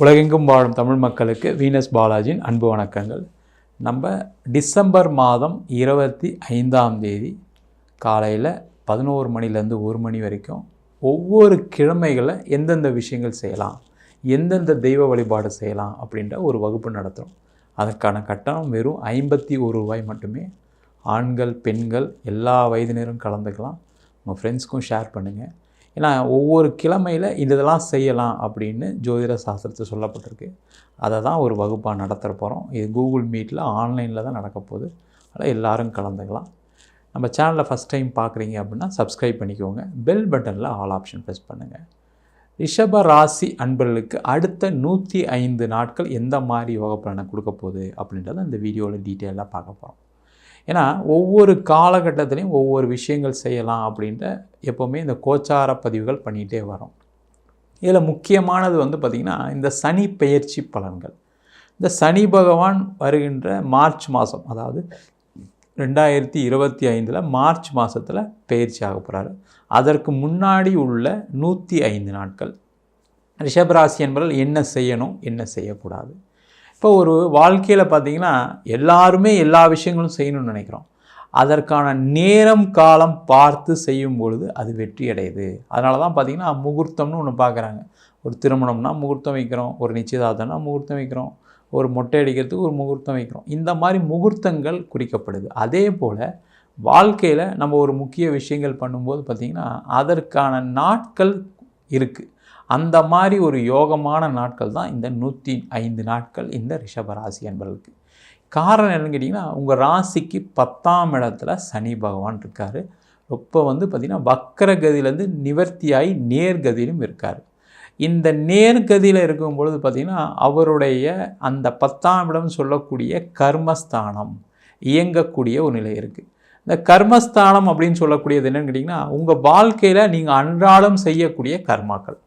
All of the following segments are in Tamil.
உலகெங்கும் வாழும் தமிழ் மக்களுக்கு வீனஸ் பாலாஜியின் அன்பு வணக்கங்கள். நம்ம டிசம்பர் மாதம் இருபத்தி ஐந்தாம் தேதி காலையில் பதினோரு மணிலேருந்து ஒரு மணி வரைக்கும் ஒவ்வொரு கிழமைகளை எந்தெந்த விஷயங்கள் செய்யலாம் எந்தெந்த தெய்வ வழிபாடு செய்யலாம் அப்படின்ற ஒரு வகுப்பு நடத்துகிறோம் அதற்கான கட்டணம் வெறும் ஐம்பத்தி ஒரு ரூபாய் மட்டுமே. ஆண்கள் பெண்கள் எல்லா வயதினரும் கலந்துக்கலாம். உங்கள் ஃப்ரெண்ட்ஸ்க்கும் ஷேர் பண்ணுங்கள் ஏன்னா ஒவ்வொரு கிழமையில் இதெல்லாம் செய்யலாம் அப்படின்னு ஜோதிட சாஸ்திரத்தில் சொல்லப்பட்டிருக்கு. அதை தான் ஒரு வகுப்பாக நடத்துகிற போகிறோம் இது கூகுள் மீட்டில் ஆன்லைனில் தான் நடக்க போகுது. அதனால் எல்லோரும் கலந்துக்கலாம். நம்ம சேனலில் ஃபஸ்ட் டைம் பார்க்குறீங்க அப்படின்னா சப்ஸ்கிரைப் பண்ணிக்கோங்க. பெல் பட்டனில் ஆல் ஆப்ஷன் ப்ரெஸ் பண்ணுங்கள் ரிஷப ராசி அன்பர்களுக்கு அடுத்த நூற்றி ஐந்து நாட்கள் எந்த மாதிரி யோக பலனை கொடுக்க போகுது அப்படின்றத இந்த வீடியோவில் டீட்டெயிலாக பார்க்க போகிறோம் ஏன்னா ஒவ்வொரு காலகட்டத்திலையும் ஒவ்வொரு விஷயங்கள் செய்யலாம் அப்படின்ற எப்போவுமே இந்த கோச்சார பதிவுகள் பண்ணிகிட்டே வரோம். இதில் முக்கியமானது வந்து பார்த்திங்கன்னா இந்த சனி பெயர்ச்சி பலன்கள். இந்த சனி பகவான் வருகின்ற மார்ச் மாதம் அதாவது ரெண்டாயிரத்தி இருபத்தி ஐந்தில் மார்ச் மாதத்தில் பயிற்சி ஆக போகிறாரு. அதற்கு முன்னாடி உள்ள நூற்றி ஐந்து நாட்கள். ரிஷபராசி என்பவர்கள் என்ன செய்யணும் என்ன செய்யக்கூடாது? இப்போ ஒரு வாழ்க்கையில் பார்த்திங்கன்னா எல்லாருமே எல்லா விஷயங்களும் செய்யணும்னு நினைக்கிறோம். அதற்கான நேரம் காலம் பார்த்து செய்யும் பொழுது அது வெற்றி அடையுது. அதனால தான் பார்த்திங்கன்னா முகூர்த்தம்னு ஒன்று பார்க்குறாங்க. ஒரு திருமணம்னா முகூர்த்தம் வைக்கிறோம் ஒரு நிச்சயதார்த்தம்னா முகூர்த்தம் வைக்கிறோம் ஒரு மொட்டை அடிக்கிறதுக்கு ஒரு முகூர்த்தம் வைக்கிறோம். இந்த மாதிரி முகூர்த்தங்கள் குறிக்கப்படுது. அதே போல் வாழ்க்கையில் நம்ம ஒரு முக்கிய விஷயங்கள் பண்ணும்போது பார்த்திங்கன்னா அதற்கான நாட்கள் இருக்குது அந்த மாதிரி ஒரு யோகமான நாட்கள் தான் இந்த நூற்றி ஐந்து நாட்கள் இந்த ரிஷபராசி என்பவர்களுக்கு காரணம் என்னன்னு கேட்டிங்கன்னா உங்கள் ராசிக்கு பத்தாம் இடத்துல சனி பகவான் இருக்கார். இப்போ வந்து பார்த்திங்கன்னா வக்கரகதியிலேருந்து நிவர்த்தியாகி நேர்கதியிலும் இருக்கார். இந்த நேர்கதியில் இருக்கும் பொழுது பார்த்திங்கன்னா அவருடைய அந்த பத்தாம் இடம் சொல்லக்கூடிய கர்மஸ்தானம் இயங்கக்கூடிய ஒரு நிலை இருக்குது இந்த கர்மஸ்தானம் அப்படின்னு சொல்லக்கூடியது என்னன்னு கேட்டிங்கன்னா உங்கள் வாழ்க்கையில் நீங்கள் அன்றாடம் செய்யக்கூடிய கர்மாக்கள்.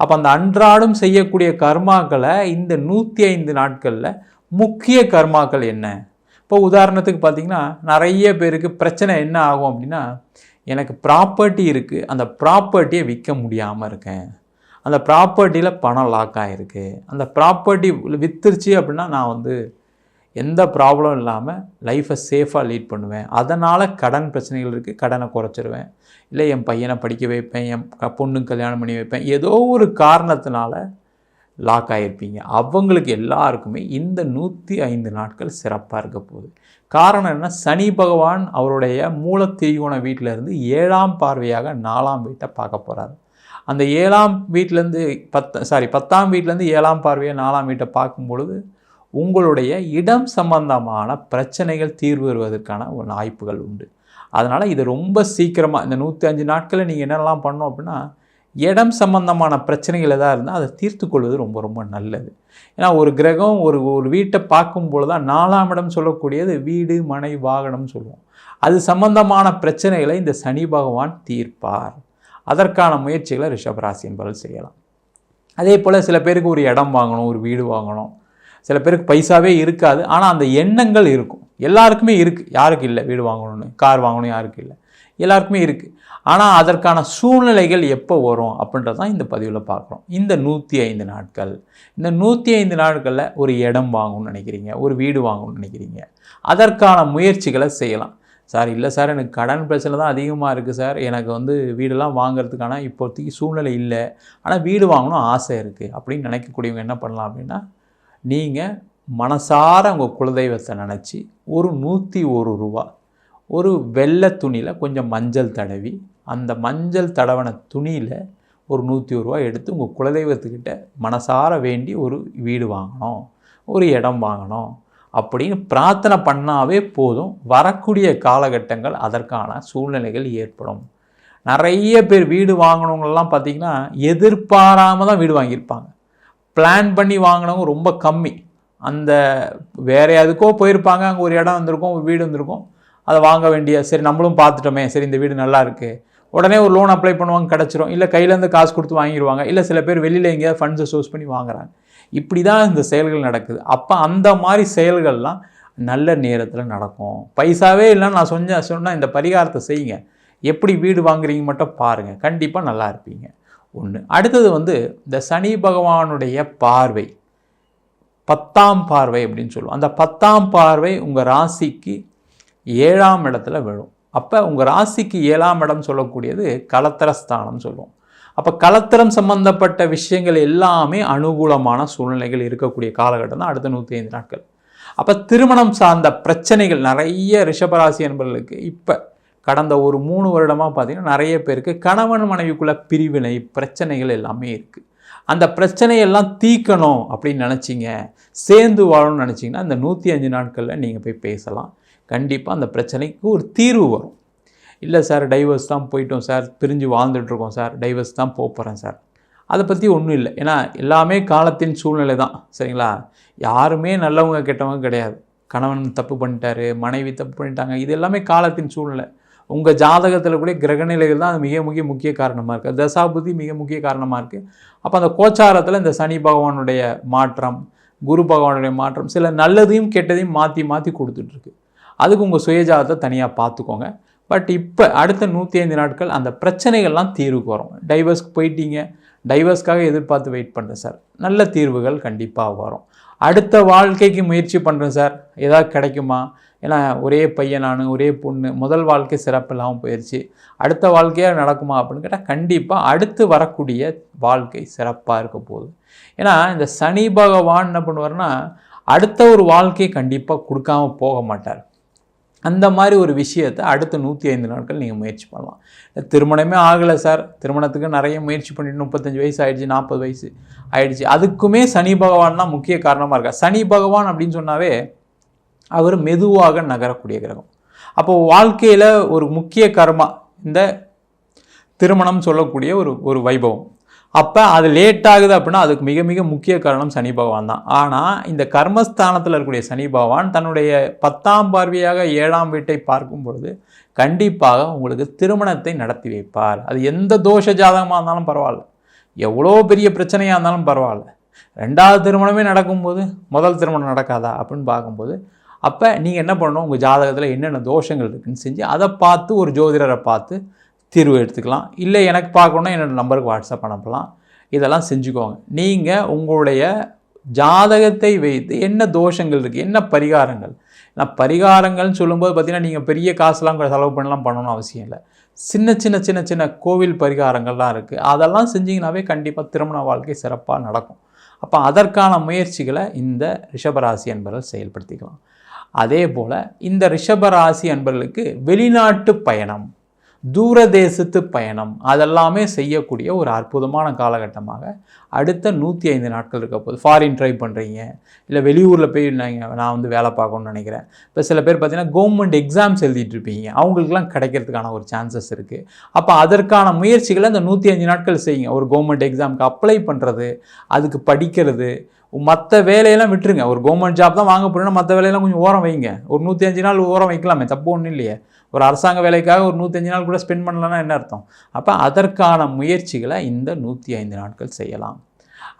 அப்போ அந்த அன்றாடம் செய்யக்கூடிய கர்மாக்களை இந்த நூற்றி ஐந்து நாட்களில் முக்கிய கர்மாக்கள் என்ன? இப்போ உதாரணத்துக்கு பார்த்திங்கன்னா நிறைய பேருக்கு பிரச்சனை என்ன ஆகும் அப்படின்னா எனக்கு ப்ராப்பர்ட்டி இருக்குது அந்த ப்ராப்பர்ட்டியை விற்க முடியாமல் இருக்கேன். அந்த ப்ராப்பர்ட்டியில் பணம் லாக் ஆகிருக்கு அந்த ப்ராப்பர்ட்டி வித்துருச்சு அப்படின்னா நான் வந்து எந்த ப்ராப்ளம் இல்லாமல் லைஃப்பை சேஃபாக லீட் பண்ணுவேன். அதனால் கடன் பிரச்சனைகள் இருக்குது கடனை குறைச்சிருவேன். இல்லை என் பையனை படிக்க வைப்பேன் என் பொண்ணுக்கு கல்யாணம் பண்ணி வைப்பேன். ஏதோ ஒரு காரணத்தினால லாக் ஆகிருப்பீங்க அவங்களுக்கு எல்லாருக்குமே இந்த நூற்றி ஐந்து நாட்கள் சிறப்பாக இருக்க போகுது. காரணம் என்ன? சனி பகவான் அவருடைய மூலத்திரிகோண வீட்டிலேருந்து ஏழாம் பார்வையாக நாலாம் வீட்டை பார்க்க போகிறாரு அந்த ஏழாம் வீட்டிலேருந்து பத்து சாரி பத்தாம் வீட்டிலேருந்து ஏழாம் பார்வையை நாலாம் வீட்டை பார்க்கும் பொழுது உங்களுடைய இடம் சம்பந்தமான பிரச்சனைகள் தீர்வு வருவதற்கான வாய்ப்புகள் உண்டு. அதனால் இது ரொம்ப சீக்கிரமாக இந்த நூற்றி அஞ்சு நாட்களில் நீங்கள் என்னெல்லாம் பண்ணோம் அப்படின்னா இடம் சம்பந்தமான பிரச்சனைகள் எதாக இருந்தால் அதை தீர்த்து கொள்வது ரொம்ப ரொம்ப நல்லது. ஏன்னா ஒரு கிரகம் ஒரு ஒரு வீட்டை பார்க்கும்போது தான் நாலாம் இடம் சொல்லக்கூடியது வீடு மனை வாகனம் சொல்லுவோம். அது சம்பந்தமான பிரச்சனைகளை இந்த சனி பகவான் தீர்ப்பார். அதற்கான முயற்சிகளை ரிஷபராசி என்பவர்கள் செய்யலாம். அதே போல் சில பேருக்கு ஒரு இடம் வாங்கணும் ஒரு வீடு வாங்கணும். சில பேருக்கு பைசாவே இருக்காது. ஆனால் அந்த எண்ணங்கள் இருக்கும். எல்லாருக்குமே இருக்குது யாருக்கு இல்லை? வீடு வாங்கணும்னு. கார் வாங்கணும் யாருக்கு இல்லை? எல்லாருக்குமே இருக்குது ஆனால் அதற்கான சூழ்நிலைகள் எப்போ வரும் அப்படின்றது தான் இந்த பதிவில் பார்க்குறோம். இந்த நூற்றி ஐந்து நாட்கள். இந்த நூற்றி ஐந்து நாட்களில் ஒரு இடம் வாங்கணும்னு நினைக்கிறீங்க. ஒரு வீடு வாங்கணும்னு நினைக்கிறீங்க. அதற்கான முயற்சிகளை செய்யலாம். சார் இல்லை சார் எனக்கு கடன் பிரச்சனை தான் அதிகமாக இருக்குது சார். எனக்கு வந்து வீடெல்லாம் வாங்குறதுக்கான இப்போதைக்கு சூழ்நிலை இல்லை. ஆனால் வீடு வாங்கணும் ஆசை இருக்குது அப்படின்னு நினைக்கக்கூடியவங்க என்ன பண்ணலாம் அப்படின்னா நீங்கள் மனசார உங்கள் குலதெய்வத்தை நினச்சி ஒரு நூற்றி ஒரு ரூபா ஒரு வெள்ளை துணியில் கொஞ்சம் மஞ்சள் தடவி அந்த மஞ்சள் தடவன துணியில் ஒரு நூற்றி ஒரு ரூபா எடுத்து உங்கள் குலதெய்வத்துக்கிட்ட மனசார வேண்டி ஒரு வீடு வாங்கணும் ஒரு இடம் வாங்கணும் அப்படின்னு பிரார்த்தனை பண்ணாவே போதும். வரக்கூடிய காலகட்டங்கள் அதற்கான சூழ்நிலைகள் ஏற்படும். நிறைய பேர் வீடு வாங்கினவங்களெல்லாம் பார்த்திங்கன்னா எதிர்பாராமல் தான் வீடு வாங்கியிருப்பாங்க. பிளான் பண்ணி வாங்கினவங்க ரொம்ப கம்மி. அந்த வேறு எதுக்கோ போயிருப்பாங்க அங்கே ஒரு இடம் வந்திருக்கும் ஒரு வீடு வந்திருக்கும். அதை வாங்க வேண்டிய சரி நம்மளும் பார்த்துட்டோமே சரி இந்த வீடு நல்லா இருக்குது உடனே ஒரு லோன் அப்ளை பண்ணுவாங்க கிடச்சிரும். இல்லை கையிலேருந்து காசு கொடுத்து வாங்கிடுவாங்க இல்லை சில பேர் வெளியில் எங்கேயாவது ஃபண்ட்ஸை சோர்ஸ் பண்ணி வாங்குறாங்க. இப்படி தான் இந்த செயல்கள் நடக்குது. அப்போ அந்த மாதிரி செயல்கள்லாம் நல்ல நேரத்தில் நடக்கும். பைசாவே இல்லைன்னு நான் சொன்ன சொன்னால் இந்த பரிகாரத்தை செய்யுங்க. எப்படி வீடு வாங்குறீங்க மட்டும் பாருங்கள் கண்டிப்பாக நல்லா இருப்பீங்க. ஒன்று. அடுத்தது வந்து இந்த சனி பகவானுடைய பார்வை. பத்தாம் பார்வை அப்படின்னு சொல்லுவோம். அந்த பத்தாம் பார்வை உங்கள் ராசிக்கு ஏழாம் இடத்துல விழும். அப்போ உங்கள் ராசிக்கு ஏழாம் இடம் சொல்லக்கூடியது கலத்திரஸ்தானம் சொல்லுவோம். அப்போ கலத்திரம் சம்பந்தப்பட்ட விஷயங்கள் எல்லாமே அனுகூலமான சூழ்நிலைகள் இருக்கக்கூடிய காலகட்டம் தான் அடுத்த நூற்றி ஐந்து நாட்கள். அப்போ திருமணம் சார்ந்த பிரச்சனைகள் நிறைய ரிஷபராசி என்பவர்களுக்கு இப்போ கடந்த ஒரு மூணு வருடமாக பார்த்தீங்கன்னா நிறைய பேருக்கு கணவன் மனைவிக்குள்ள பிரிவினை பிரச்சனைகள் எல்லாமே இருக்குது அந்த பிரச்சனையெல்லாம் தீக்கணும் அப்படின்னு நினச்சிங்க சேர்ந்து வாழணும்னு நினச்சிங்கன்னா இந்த நூற்றி அஞ்சு நாட்களில் நீங்கள் போய் பேசலாம். கண்டிப்பாக அந்த பிரச்சனைக்கு ஒரு தீர்வு வரும். இல்லை சார் டைவர்ஸ் தான் போயிட்டோம் சார் பிரிஞ்சு வாழ்ந்துட்டுருக்கோம் சார் டைவர்ஸ் தான் போக போகிறேன் சார். அதை பற்றி ஒன்றும் இல்லை. ஏன்னா எல்லாமே காலத்தின் சூழ்நிலை தான். சரிங்களா? யாருமே நல்லவங்க கெட்டவங்க கிடையாது. கணவன் தப்பு பண்ணிட்டாரு மனைவி தப்பு பண்ணிட்டாங்க இது எல்லாமே காலத்தின் சூழ்நிலை. உங்கள் ஜாதகத்தில் கூட கிரகநிலைகள் தான் அது மிக மிக முக்கிய காரணமாக இருக்குது தசாபுதி மிக முக்கிய காரணமாக இருக்குது அப்போ அந்த கோச்சாரத்தில் இந்த சனி பகவானுடைய மாற்றம் குரு பகவானுடைய மாற்றம் சில நல்லதையும் கெட்டதையும் மாற்றி மாற்றி கொடுத்துட்ருக்கு. அதுக்கு உங்கள் சுயஜாதத்தை தனியாக பார்த்துக்கோங்க பட் இப்போ அடுத்த நூற்றி ஐந்து நாட்கள் அந்த பிரச்சனைகள்லாம் தீர்வுக்கு வரும். டைவர்ஸ்க்கு போயிட்டீங்க. டைவர்ஸ்க்காக எதிர்பார்த்து வெயிட் பண்ணுறேன் சார். நல்ல தீர்வுகள் கண்டிப்பாக வரும். அடுத்த வாழ்க்கைக்கு முயற்சி பண்ணுறேன் சார். ஏதாவது கிடைக்குமா? ஏன்னா ஒரே பையன் நான் ஒரே பொண்ணு முதல் வாழ்க்கை சிறப்பு இல்லாமல் போயிடுச்சு அடுத்த வாழ்க்கையாக நடக்குமா அப்படின்னு கேட்டால் கண்டிப்பாக அடுத்து வரக்கூடிய வாழ்க்கை சிறப்பாக இருக்க போகுது. ஏன்னா இந்த சனி பகவான் என்ன பண்ணுவார்னா அடுத்த ஒரு வாழ்க்கையை கண்டிப்பாக கொடுக்காம போக மாட்டார். அந்த மாதிரி ஒரு விஷயத்தை அடுத்த நூற்றி ஐந்து நாட்கள் நீங்கள் முயற்சி பண்ணலாம். திருமணமே ஆகலை சார். திருமணத்துக்கு நிறைய முயற்சி பண்ணிட்டு முப்பத்தஞ்சு வயசு ஆயிடுச்சு நாற்பது வயசு ஆயிடுச்சு. அதுக்குமே சனி பகவான் தான் முக்கிய காரணமாக இருக்கா சனி பகவான் அப்படின்னு சொன்னாவே அவர் மெதுவாக நகரக்கூடிய கிரகம். அப்போது வாழ்க்கையில் ஒரு முக்கிய கர்மா இந்த திருமணம் சொல்லக்கூடிய ஒரு ஒரு வைபவம். அப்போ அது லேட் ஆகுது அப்படின்னா அதுக்கு மிக மிக முக்கிய காரணம் சனி பகவான் தான். ஆனால் இந்த கர்மஸ்தானத்தில் இருக்கக்கூடிய சனி பகவான் தன்னுடைய பத்தாம் பார்வையாக ஏழாம் வீட்டை பார்க்கும் பொழுது கண்டிப்பாக உங்களுக்கு திருமணத்தை நடத்தி வைப்பார். அது எந்த தோஷ ஜாதகமாக இருந்தாலும் பரவாயில்ல. எவ்வளோ பெரிய பிரச்சனையாக இருந்தாலும் பரவாயில்ல. ரெண்டாவது திருமணமே நடக்கும்போது முதல் திருமணம் நடக்காதா அப்படின்னு பார்க்கும்போது அப்போ நீங்கள் என்ன பண்ணணும்? உங்கள் ஜாதகத்தில் என்னென்ன தோஷங்கள் இருக்குன்னு செஞ்சு அதை பார்த்து ஒரு ஜோதிடரை பார்த்து தீர்வு எடுத்துக்கலாம். இல்லை எனக்கு பார்க்கணுன்னா என்னோடய நம்பருக்கு வாட்ஸ்அப் அனுப்பலாம். இதெல்லாம் செஞ்சுக்கோங்க. நீங்கள் உங்களுடைய ஜாதகத்தை வைத்து என்ன தோஷங்கள் இருக்குது என்ன பரிகாரங்கள்? நான் பரிகாரங்கள்னு சொல்லும்போது பார்த்திங்கன்னா நீங்கள் பெரிய காசுலாம் கூட செலவு பண்ணலாம் பண்ணணும்னு அவசியம் இல்லை. சின்ன சின்ன சின்ன சின்ன கோவில் பரிகாரங்கள்லாம் இருக்குது அதெல்லாம் செஞ்சிங்கனாவே கண்டிப்பாக திருமண வாழ்க்கை சிறப்பாக நடக்கும். அப்போ அதற்கான முயற்சிகளை இந்த ரிஷபராசி என்பவர்கள் செயல்படுத்திக்கலாம். அதே போல் இந்த ரிஷபராசி அன்பர்களுக்கு வெளிநாட்டு பயணம் தூரதேசத்து பயணம் அதெல்லாமே செய்யக்கூடிய ஒரு அற்புதமான காலகட்டமாக அடுத்த நூற்றி ஐந்து நாட்கள் இருக்க போகுது. ஃபாரின் ட்ரை பண்ணுறீங்க இல்லை வெளியூரில் போய் நீங்கள் நான் வந்து வேலை பார்க்கணும்னு நினைக்கிறேன். இப்போ சில பேர் பார்த்திங்கன்னா கவர்மெண்ட் எக்ஸாம்ஸ் எழுதிட்டுருப்பீங்க அவங்களுக்குலாம் கிடைக்கிறதுக்கான ஒரு சான்சஸ் இருக்குது அப்போ அதற்கான முயற்சிகளை அந்த நூற்றி அஞ்சு நாட்கள் செய்யுங்க. ஒரு கவர்மெண்ட் எக்ஸாமுக்கு அப்ளை பண்ணுறது அதுக்கு படிக்கிறது மற்ற வேலையெல்லாம் விட்டுருங்க. ஒரு கவர்மெண்ட் ஜாப் தான் வாங்க போகிறோன்னா மற்ற வேலையெல்லாம் கொஞ்சம் ஓரம் வைங்க. ஒரு நூற்றி அஞ்சு நாள் ஓரம் வைக்கலாமே தப்பு ஒன்றும் இல்லையே. ஒரு அரசாங்க வேலைக்காக ஒரு நூற்றஞ்சு நாள் கூட ஸ்பெண்ட் பண்ணலன்னா என்ன அர்த்தம்? அப்போ அதற்கான முயற்சிகளை இந்த நூற்றி ஐந்து நாட்கள் செய்யலாம்.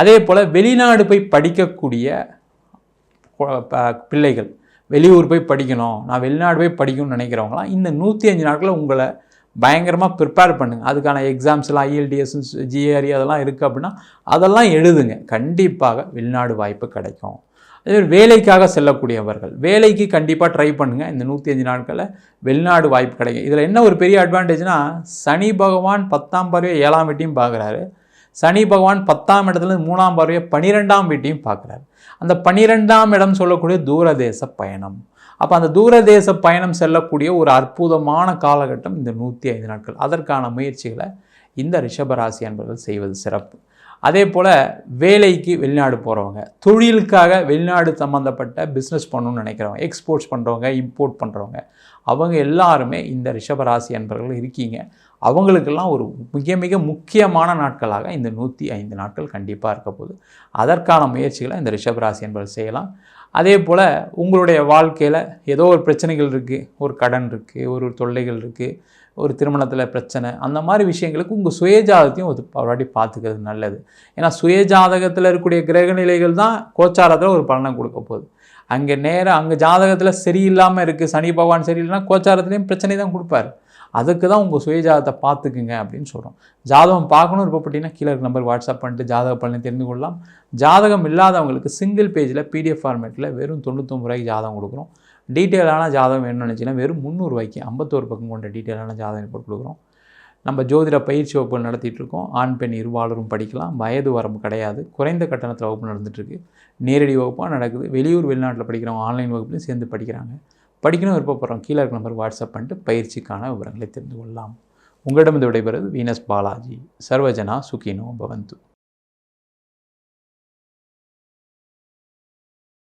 அதே போல் வெளிநாடு போய் படிக்கக்கூடிய பிள்ளைகள் வெளியூர் போய் படிக்கணும் நான் வெளிநாடு போய் படிக்கணும்னு நினைக்கிறவங்களாம் இந்த நூற்றி அஞ்சு நாட்களில் உங்களை பயங்கரமாக ப்ரிப்பேர் பண்ணுங்கள் அதுக்கான எக்ஸாம்ஸ்லாம் ஐஎல்டிஎஸ் ஜிஆர்இ அதெல்லாம் இருக்குது அப்படின்னா அதெல்லாம் எழுதுங்க. கண்டிப்பாக வெளிநாடு வாய்ப்பு கிடைக்கும். அதே வேலைக்காக செல்லக்கூடியவர்கள் வேலைக்கு கண்டிப்பாக ட்ரை பண்ணுங்கள் இந்த நூற்றி அஞ்சு நாட்களில் வெளிநாடு வாய்ப்பு கிடைக்கும். இதில் என்ன ஒரு பெரிய அட்வான்டேஜ்னால் சனி பகவான் பத்தாம் பார்வையை ஏழாம் வீட்டையும் பார்க்குறாரு. சனி பகவான் பத்தாம் இடத்துல மூணாம் பார்வையை பனிரெண்டாம் வீட்டையும் பார்க்குறாரு. அந்த பனிரெண்டாம் இடம் சொல்லக்கூடிய தூரதேச பயணம். அப்போ அந்த தூரதேச பயணம் செல்லக்கூடிய ஒரு அற்புதமான காலகட்டம் இந்த நூற்றி ஐந்து நாட்கள். அதற்கான முயற்சிகளை இந்த ரிஷபராசி அன்பர்கள் செய்வது சிறப்பு. அதே போல் வேலைக்கு வெளிநாடு போகிறவங்க தொழிலுக்காக வெளிநாடு சம்மந்தப்பட்ட பிஸ்னஸ் பண்ணணும்னு நினைக்கிறவங்க எக்ஸ்போர்ட்ஸ் பண்ணுறவங்க இம்போர்ட் பண்ணுறவங்க அவங்க எல்லாருமே இந்த ரிஷபராசி அன்பர்கள் இருக்கீங்க. அவங்களுக்கெல்லாம் ஒரு மிக மிக முக்கியமான நாட்களாக இந்த நூற்றி ஐந்து நாட்கள் கண்டிப்பாக இருக்க போகுது. அதற்கான முயற்சிகளை இந்த ரிஷபராசி என்பது செய்யலாம். அதே போல் உங்களுடைய வாழ்க்கையில் ஏதோ ஒரு பிரச்சனைகள் இருக்குது ஒரு கடன் இருக்குது ஒரு தொல்லைகள் இருக்குது ஒரு திருமணத்தில் பிரச்சனை அந்த மாதிரி விஷயங்களுக்கு உங்கள் சுயஜாதகத்தையும் ஒரு வாட்டி பார்த்துக்கிறது நல்லது. ஏன்னா சுயஜாதகத்தில் இருக்கக்கூடிய கிரகநிலைகள் தான் கோச்சாரத்தில் ஒரு பலனை கொடுக்க போகுது. அங்கே நேராக அங்கே ஜாதகத்தில் சரியில்லாமல் இருக்குது சனி பகவான் சரியில்லைனா கோச்சாரத்துலேயும் பிரச்சனை தான் கொடுப்பாரு. அதுக்கு தான் உங்கள் சுய ஜாதகத்தை பார்த்துக்குங்க அப்படின்னு சொல்கிறோம் ஜாதகம் பார்க்கணும் விருப்பப்பட்டீங்கன்னா கீழே இருக்க நம்பர் வாட்ஸ்அப் பண்ணிட்டு ஜாதக பலனை தெரிந்து கொள்ளலாம். ஜாதகம் இல்லாதவங்களுக்கு சிங்கிள் பேஜில் பிடிஎஃப் ஃபார்மேட்டில் வெறும் தொண்ணூத்தொம்பது ரூபாய்க்கு ஜாதகம் கொடுக்குறோம். டீட்டெயிலான ஜாதகம் வேணும்னு நினச்சிங்கன்னா வெறும் முந்நூறுரூவாய்க்கு ஐம்பத்தோரு பக்கம் கொண்ட டீட்டெயிலான ஜாதகம் போட்டு கொடுக்குறோம். நம்ம ஜோதிட பயிற்சி வகுப்பு நடத்திட்டு இருக்கோம் ஆண் பெண் இருவாளரும் படிக்கலாம். வயது வரம்பு கிடையாது. குறைந்த கட்டணத்தில் வகுப்பு நடந்துகிட்ருக்கு நேரடி வகுப்பாக நடக்குது. வெளியூர் வெளிநாட்டில் படிக்கிறவங்க ஆன்லைன் வகுப்புலையும் சேர்ந்து படிக்கிறாங்க. படிக்கணும் விருப்பப்படுறோம் கீழே இருக்க நம்பர் வாட்ஸ்அப் பண்ணிட்டு பயிற்சிக்கான விவரங்களை தெரிந்து கொள்ளலாம். உங்களிடம் விடைபெறுவது வீனஸ் பாலாஜி. சர்வஜனா சுகினோ பவந்து.